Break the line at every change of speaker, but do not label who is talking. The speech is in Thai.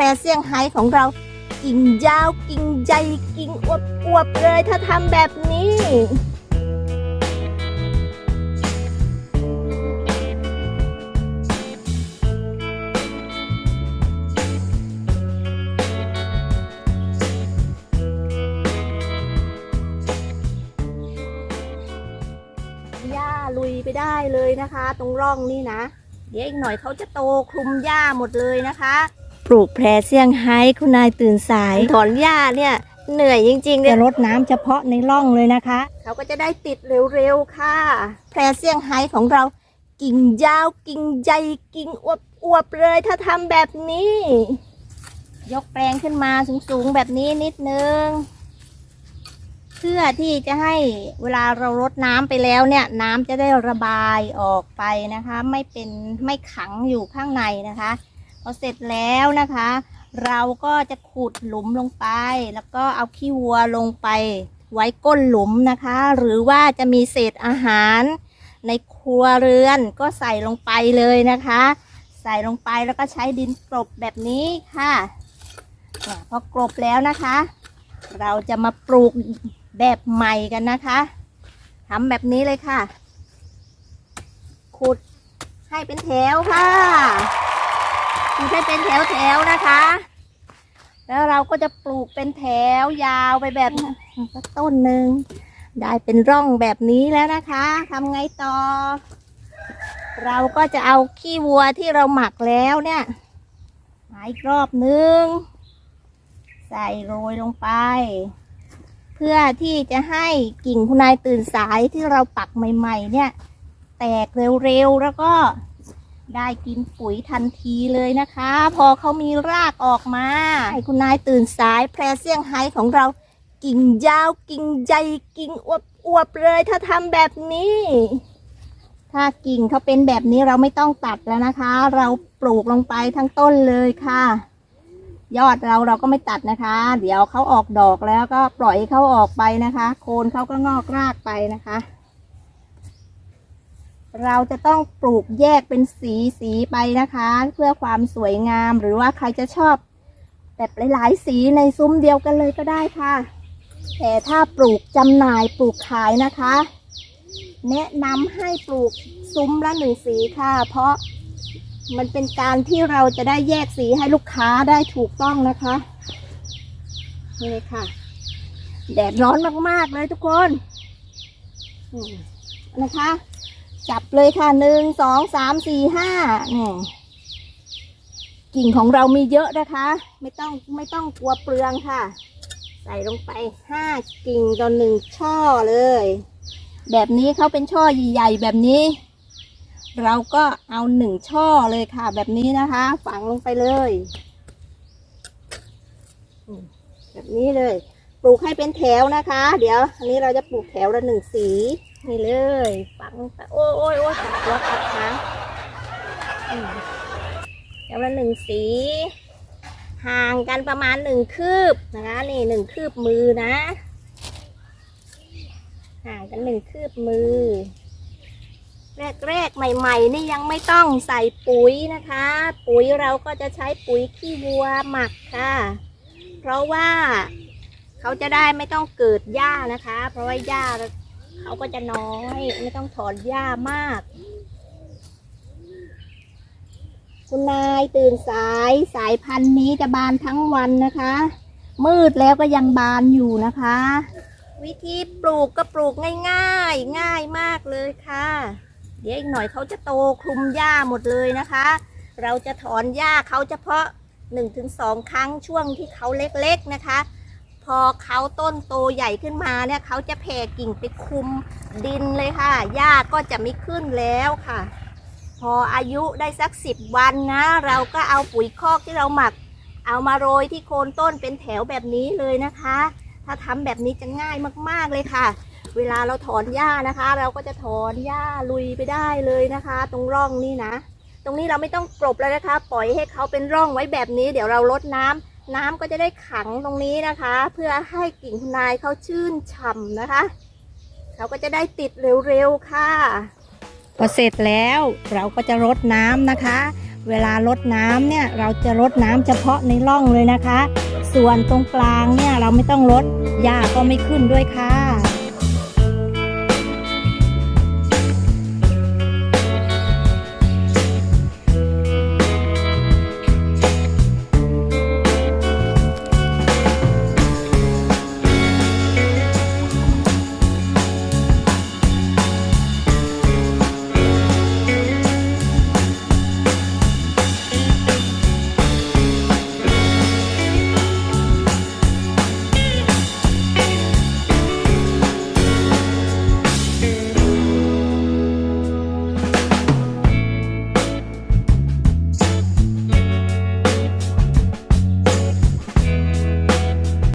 รเซี่ยงไฮ้ของเรา กิ่งยาวกิ่งใหญ่กิ่งอวบอวบๆเลยถ้าทำแบบนี้หญ้าลุยไปได้เลยนะคะ ตรงร่องนี่นะ เดี๋ยวอีกหน่อยเขาจะโตคลุมหญ้าหมดเลยนะคะ ลูกแพรเซี่ยงไฮ้คุณนายตื่นสาย ถอนหญ้าเนี่ยเหนื่อยจริงๆเลยรดน้ำเฉพาะในร่องเลยนะคะ เขาก็จะได้ติดเร็วๆค่ะ แพรเซี่ยงไฮ้ของเรากิ่งยาวกิ่งใหญ่กิ่งอวบอวบๆเลยถ้าทำแบบนี้ ยกแปลงขึ้นมาสูงๆแบบนี้นิดนึง เพื่อที่จะให้เวลาเรารดน้ำไปแล้วเนี่ย น้ำจะได้ระบายออกไปนะคะ ไม่เป็นไม่ขังอยู่ข้างในนะคะ พอเสร็จแล้วนะคะ เราก็จะขุดหลุมลงไป แล้วก็เอาขี้วัวลงไป ไว้ก้นหลุมนะคะ หรือว่าจะมีเศษอาหารในครัวเรือนก็ใส่ลงไปเลยนะคะ ใส่ลงไปแล้วก็ใช้ดินกลบแบบนี้ค่ะพอกลบแล้วนะคะ เราจะมาปลูกแบบใหม่กันนะคะทำแบบนี้เลยค่ะ ขุดให้เป็นแถวค่ะ ขุดให้เป็นแถวแถวๆนะคะ แล้วเราก็จะปลูกเป็นแถวยาวไปแบบต้นหนึ่งได้เป็นร่องแบบนี้แล้วนะคะทำไงต่อ เราก็จะเอาขี้วัวที่เราหมักแล้วเนี่ยมาอีกรอบนึง ใส่โรยลงไป เพื่อที่จะให้กิ่งคุณนายตื่นสายที่เราปักใหม่ ๆ เนี่ย แตกเร็วๆแล้วก็ ได้กินปุ๋ยทันทีเลยนะคะ พอเขามีรากออกมา ให้คุณนายตื่นสายแพรเซี่ยงไฮ้ของเรา กิ่งยาวกิ่งใหญ่กิ่งอวบอวบเลยถ้าทำแบบนี้ ถ้ากิ่งเขาเป็นแบบนี้เราไม่ต้องตัดแล้วนะคะ เราปลูกลงไปทั้งต้นเลยค่ะ ยอดเราเราก็ไม่ตัดนะคะ เดี๋ยวเขาออกดอกแล้วก็ปล่อยเขาออกไปนะคะ โคนเขาก็งอกรากไปนะคะ เราจะต้องปลูกแยกเป็นสีสีไปนะคะ เพื่อความสวยงามหรือว่าใครจะชอบ แบบหลายๆสีในซุ้มเดียวกันเลยก็ได้ค่ะ แต่ถ้าปลูกจำหน่ายปลูกขายนะคะ แนะนำให้ปลูกซุ้มละหนึ่งสีค่ะ เพราะมันเป็นการที่เราจะได้แยกสีให้ลูกค้าได้ถูกต้องนะคะนี่ค่ะ แดดร้อนมากๆเลยทุกคนนะคะ จับเลยค่ะหนึ่งสองสามสี่ห้าเนี่ยกิ่งของเรามีเยอะนะคะ ไม่ต้องไม่ต้องกลัวเปลืองค่ะ ใส่ลงไปห้ากิ่งต่อหนึ่งช่อเลย แบบนี้เขาเป็นช่อใหญ่ๆแบบนี้ เราก็เอาหนึ่งช่อเลยค่ะ แบบนี้นะคะ ฝังลงไปเลย แบบนี้เลย ปลูกให้เป็นแถวนะคะ เดี๋ยว อันนี้เราจะปลูกแถวละหนึ่งสีนี่เลย ฝังลงไปโอ้ยโอ้ยโอ้ยตัดหัวตัดหางอืมแถวละหนึ่งสี ห่างกันประมาณหนึ่งคืบนะคะนี่หนึ่งคืบมือนะ ห่างกันหนึ่งคืบมือ แรกๆใหม่ๆ นี่ยังไม่ต้องใส่ปุ๋ยนะคะ ปุ๋ยเราก็จะใช้ปุ๋ยขี้วัวหมักค่ะ เพราะว่าเขาจะได้ไม่ต้องเกิดหญ้านะคะ เพราะว่าหญ้า เขาก็จะน้อย ไม่ต้องถอนหญ้ามาก คุณนายตื่นสายสายพันธุ์นี้จะบานทั้งวันนะคะ มืดแล้วก็ยังบานอยู่นะคะ วิธีปลูกก็ปลูกง่ายๆ ง่ายมากเลยค่ะ เดี๋ยวอีกหน่อยเขาจะโตคลุมหญ้าหมดเลยนะคะ เราจะถอนหญ้าเขาเฉพาะ 1-2 ครั้งช่วงที่เขาเล็กๆนะคะ อเขาต้นโตใหญ่ขึ้นมาเนี่ยเขาจะแผ่กิ่งไปคุมดินเลยค่ะ หญ้าก็จะไม่ขึ้นแล้วค่ะ พออายุได้สักสิบวันนะ เราก็เอาปุ๋ยคอกที่เราหมัก เอามาโรยที่โคนต้นเป็นแถวแบบนี้เลยนะคะ ถ้าทำแบบนี้จะง่ายมากๆเลยค่ะ เวลาเราถอนหญ้านะคะ เราก็จะถอนหญ้าลุยไปได้เลยนะคะ ตรงร่องนี่นะ ตรงนี้เราไม่ต้องกลบแล้วนะคะ ปล่อยให้เขาเป็นร่องไว้แบบนี้ เดี๋ยวเราลดน้ำ น้ำก็จะได้ขังตรงนี้นะคะ เพื่อให้กิ่งคุณนายเขาชื่นฉ่ำนะคะเขาก็จะได้ติดเร็วๆค่ะ พอเสร็จแล้วเราก็จะรดน้ำนะคะ เวลารดน้ำเนี่ยเราจะรดน้ำเฉพาะในร่องเลยนะคะ ส่วนตรงกลางเนี่ยเราไม่ต้องรดหญ้าก็ไม่ขึ้นด้วยค่ะ